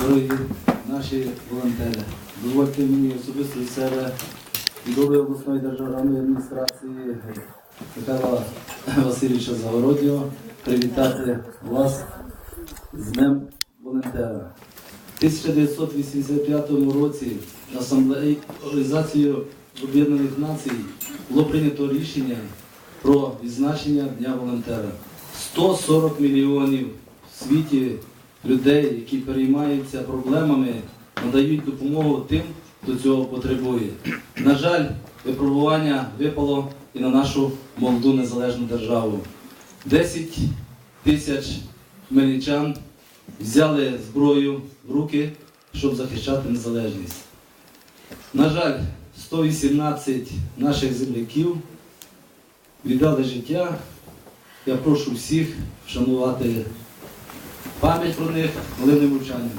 дорогі наші волонтери. Дозвольте мені особисто від себе і голови обласної державної адміністрації Михайла Васильовича Загороднього привітати вас з Днем волонтера. В 1985 році Асамблеєю Об'єднаних Націй було прийнято рішення про відзначення Дня волонтера. 140 мільйонів в світі людей, які переймаються проблемами, надають допомогу тим, хто цього потребує. На жаль, випробування випало і на нашу молоду незалежну державу. 10 тисяч хмельничан взяли зброю в руки, щоб захищати незалежність. На жаль, 118 наших земляків віддали життя. Я прошу всіх вшанувати пам'ять про них хвилиною мовчання.